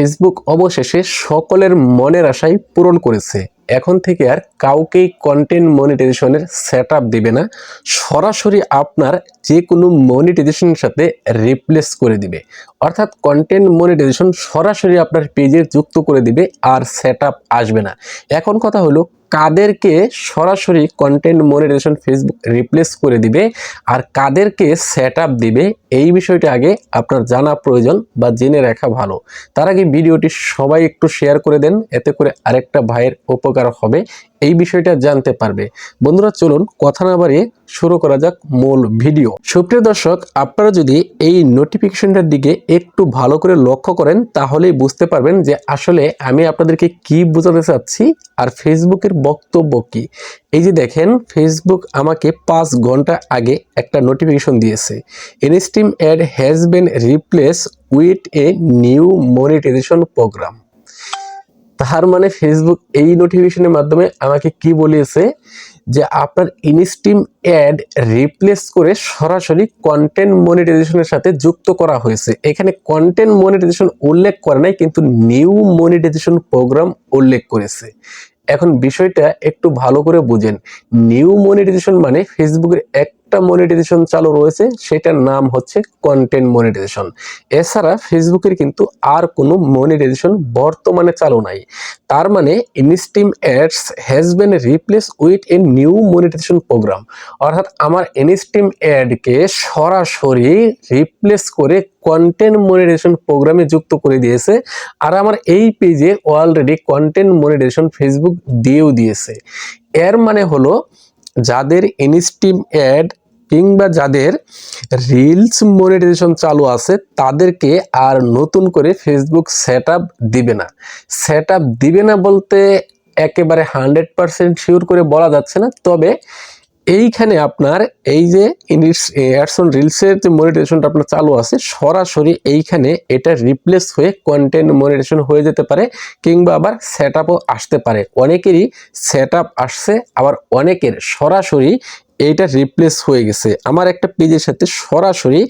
Facebook অবশেষে সকলের মনের আশাই পূরণ করেছে। এখন থেকে আর কাউকেই কন্টেন্ট মনিটাইজেশনের সেট দেবে না। সরাসরি আপনার যে কোনো মনিটাইজেশনের সাথে রিপ্লেস করে দিবে। অর্থাৎ কন্টেন্ট মনিটাইজেশন সরাসরি আপনার পেজে যুক্ত করে দিবে আর সেট আসবে না। এখন কথা হলো কাদেরকে সরাসরি কন্টেন্ট মনিটাইজেশন ফেসবুক রিপ্লেস করে দিবে আর কাদেরকে সেট আপ দিবে, এই বিষয়টা আগে আপনার জানা প্রয়োজন বা জেনে রাখা ভালো। তার আগে ভিডিওটি সবাই একটু শেয়ার করে দেন, এতে করে আরেকটা ভাইয়ের উপকার হবে। এই বিষয়টা জানতে পারবে। বন্ধুরা, চলুন কথা না বাড়িয়ে শুরু করা যাক মূল ভিডিও। সুপ্রিয় দর্শক, আপনারা যদি এই নোটিফিকেশনটার দিকে একটু ভালো করে লক্ষ্য করেন, তাহলেই বুঝতে পারবেন যে আসলে আমি আপনাদেরকে কি বোঝাতে চাচ্ছি আর ফেসবুকের বক্তব্য কি। এই যে দেখেন ফেসবুক আমাকে পাঁচ ঘণ্টা আগে একটা নোটিফিকেশন দিয়েছে। Instream ad has been replace with a new monetization program তার মানে ফেসবুক এই নোটিফিকেশনের মাধ্যমে আমাকে কি বলিয়েছে যে আপনার ইনস্টিম অ্যাড রিপ্লেস করে সরাসরি কন্টেন্ট মনিটাইজেশনের সাথে যুক্ত করা হয়েছে। এখানে কন্টেন্ট মনিটাইজেশন উল্লেখ করে নাই, কিন্তু নিউ মনিটাইজেশন প্রোগ্রাম উল্লেখ করেছে। এখন বিষয়টা একটু ভালো করে বুঝেন। নিউ মনিটাইজেশন মানে ফেসবুকের একটা মনিটাইজেশন চালু রয়েছে, সেটার নাম হচ্ছে কন্টেন্ট মনিটাইজেশন এছাড়া ফেসবুকের কিন্তু আর কোনো মনিটাইজেশন বর্তমানে চালু নাই। তার মানে instream ads has been replace with a new monetization program অর্থাৎ আমার ইনস্টিম অ্যাডকে সরাসরি রিপ্লেস করে কন্টেন্ট মনিটাইজেশন প্রোগ্রামে যুক্ত করে দিয়েছে, আর আমার এই পেজে অলরেডি কন্টেন্ট মনিটাইজেশন ফেসবুক দিয়েও দিয়েছে। এর মানে হলো, যাদের ইনস্টিম অ্যাড কিংবা যাদের রিলস মনিটাইজেশন চালু আছে, তাদেরকে আর নতুন করে ফেসবুক সেট দিবে না। সেট দিবে না বলতে একেবারে হান্ড্রেড পারসেন্ট শিওর করে বলা যাচ্ছে না। তবে এইখানে আপনার এই যে অ্যাডসন রিলসের যে মনিটাইজেশনটা আপনার চালু আছে, সরাসরি এইখানে এটা রিপ্লেস হয়ে কন্টেন্ট মনিটাইজেশন হয়ে যেতে পারে কিংবা আবার সেট আসতে পারে। অনেকেরই সেট আসছে, আবার অনেকের সরাসরি এইটা রিপ্লেস হয়ে গেছে। আমার একটা পেজের সাথে সরাসরি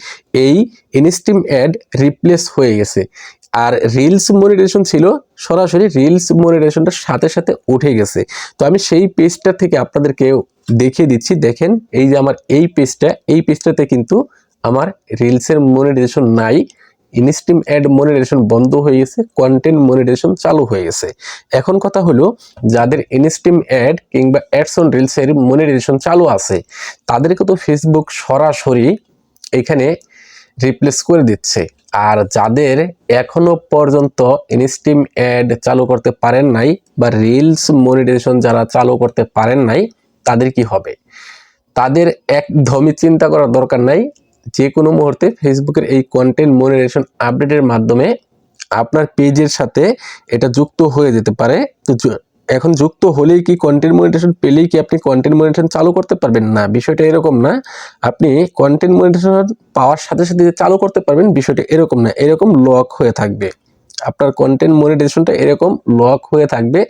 এই ইনস্টিম অ্যাড রিপ্লেস হয়ে গেছে। আর রিলস মনিটাইজেশন ছিল, সরাসরি রিলস মনিটাইজেশনটার সাথে সাথে উঠে গেছে। তো আমি সেই পেজটা থেকে আপনাদেরকে দেখিয়ে দিচ্ছি। দেখেন, এই যে আমার এই পেজটা এই পেজটাতে কিন্তু আমার রিলসের মনিটাইজেশন নাই। ইনস্টিম অ্যাড মনিটাইজেশন বন্ধ হয়ে গেছে, কন্টেন্ট মনিটাইজেশন চালু হয়ে গেছে। এখন কথা হলো, যাদের ইনস্টিম অ্যাড কিংবা অ্যাডস অন রিলসের মনিটাইজেশন চালু আছে, তাদেরকে তো ফেসবুক সরাসরি এখানে রিপ্লেস করে দিচ্ছে। আর যাদের এখনও পর্যন্ত ইনস্টিম অ্যাড চালু করতে পারেন নাই বা রিলস মনিটাইজেশন যারা চালু করতে পারেন নাই, তাদের কি হবে? তাদের একদমই চিন্তা করার দরকার নাই। যে কোনো মুহূর্তে ফেসবুকের এই কন্টেন্ট মনিরেশন আপডেটের মাধ্যমে আপনার পেজের সাথে এটা যুক্ত হয়ে যেতে পারে। তো এখন যুক্ত হলেই কি কন্টেন্ট মনিটেশন পেলেই কি আপনি কন্টেন্ট মনিটেশন চালু করতে পারবেন? না, বিষয়টা এরকম না। আপনি কন্টেন্ট মনিটেশন পাওয়ার সাথে সাথে চালু করতে পারবেন, বিষয়টা এরকম না। এরকম লক হয়ে থাকবে। আপনার কন্টেন্ট মনিটাইজেশনটা এরকম লক হয়ে থাকবে,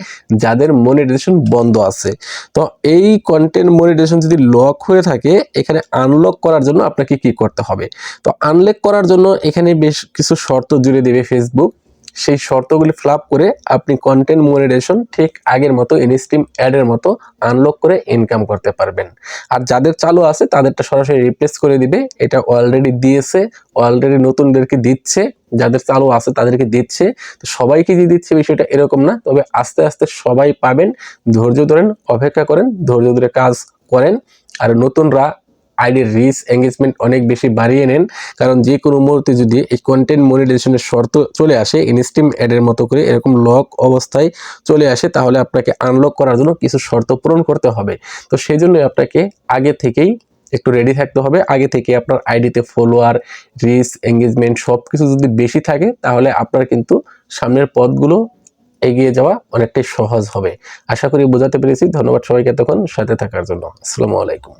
যাদের মনিটাইজেশন বন্ধ আছে। তো এই কন্টেন্ট মনিটাইজেশন যদি লক হয়ে থাকে, এখানে আনলক করার জন্য আপনাকে কি করতে হবে? তো আনলক করার জন্য এখানে বেশ কিছু শর্ত জুড়ে দেবে ফেসবুক সেই শর্তগুলি ফ্লাপ করে আপনি কন্টেন্ট মনিটাইজেশন ঠিক আগের মতো ইনস্টিম অ্যাডের মতো আনলক করে ইনকাম করতে পারবেন। আর যাদের চালু আছে, তাদেরটা সরাসরি রিপ্লেস করে দিবে। এটা অলরেডি দিয়েছে অলরেডি নতুনদেরকে দিচ্ছে, যাদের চালু আছে তাদেরকে দিচ্ছে। তো সবাইকে দিয়ে দিচ্ছে বিষয়টা এরকম না, তবে আস্তে আস্তে সবাই পাবেন। ধৈর্য ধরেন, অপেক্ষা করেন, ধৈর্য ধরে কাজ করেন। আর নতুনরা আইডির রিচ এঙ্গেজমেন্ট অনেক বেশি বাড়িয়ে নেন। কারণ যে কোনো মুহূর্তে যদি এই কন্টেন্ট মনিটাইজেশনের শর্ত চলে আসে ইনস্টিম অ্যাডের মতো করে এরকম লক অবস্থায় চলে আসে, তাহলে আপনাকে আনলক করার জন্য কিছু শর্ত পূরণ করতে হবে। তো সেই জন্য আপনাকে আগে থেকেই একটু রেডি থাকতে হবে। আগে থেকে আপনার আইডিতে ফলোয়ার রিচ এঙ্গেজমেন্ট সব কিছু যদি বেশি থাকে, তাহলে আপনার কিন্তু সামনের পথগুলো এগিয়ে যাওয়া অনেকটাই সহজ হবে। আশা করি বোঝাতে পেরেছি। ধন্যবাদ সবাইকে তখন সাথে থাকার জন্য। আসসালামু আলাইকুম।